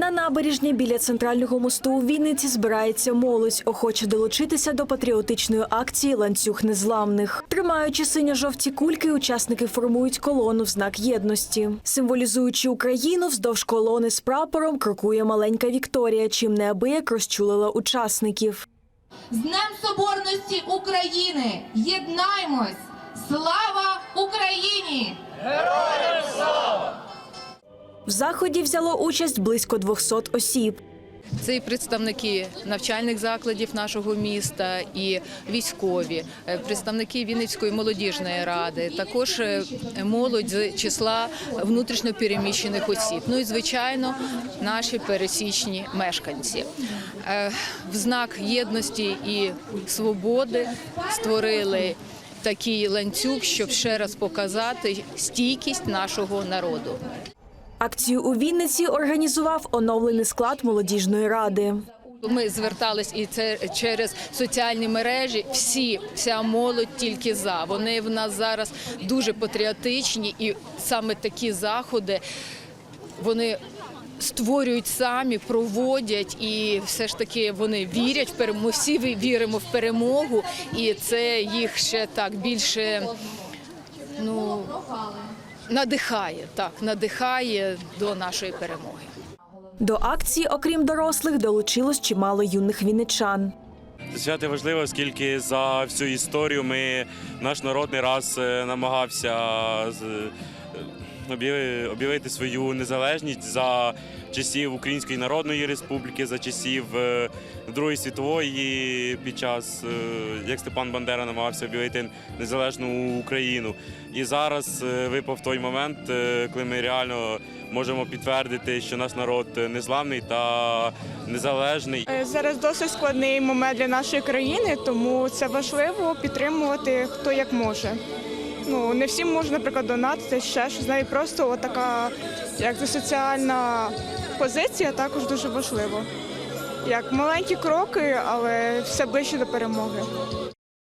На набережні біля центрального мосту у Вінниці збирається молодь, охоче долучитися до патріотичної акції Ланцюг незламних. Тримаючи синьо-жовті кульки, учасники формують колону в знак єдності. Символізуючи Україну, вздовж колони з прапором крокує маленька Вікторія, чим неабияк розчулила учасників. З Днем Соборності України! Єднаймось! Слава Україні! В заході взяло участь близько 200 осіб. Це і представники навчальних закладів нашого міста, і військові, е, представники Вінницької молодіжної ради, також е, молодь з числа внутрішньо переміщених осіб. Ну і звичайно, наші пересічні мешканці. Е, В знак єдності і свободи створили такий ланцюг, щоб ще раз показати стійкість нашого народу. Акцію у Вінниці організував оновлений склад молодіжної ради. Ми звертались і це через соціальні мережі. Всі, вся молодь тільки за. Вони в нас зараз дуже патріотичні, і саме такі заходи вони створюють самі, проводять, і все ж таки вони вірять. Ми всі віримо в перемогу, і це їх ще так більше. Надихає так, надихає до нашої перемоги. До акції, окрім дорослих, долучилось чимало юних вінничан. Свято важливо, оскільки за всю історію ми наш народний раз е, намагався е, об'явити свою незалежність за часів Української Народної Республіки, за часів е, Другої світової під час, е, як Степан Бандера намагався об'явити незалежну Україну. І зараз е, випав той момент, коли ми реально можемо підтвердити, що наш народ незламний та незалежний. Зараз досить складний момент для нашої країни, тому це важливо підтримувати хто як може. Ну не всім можна, наприклад, донатити ще щось. Навіть просто от така, як це соціальна позиція, також дуже важлива. Як маленькі кроки, але все ближче до перемоги.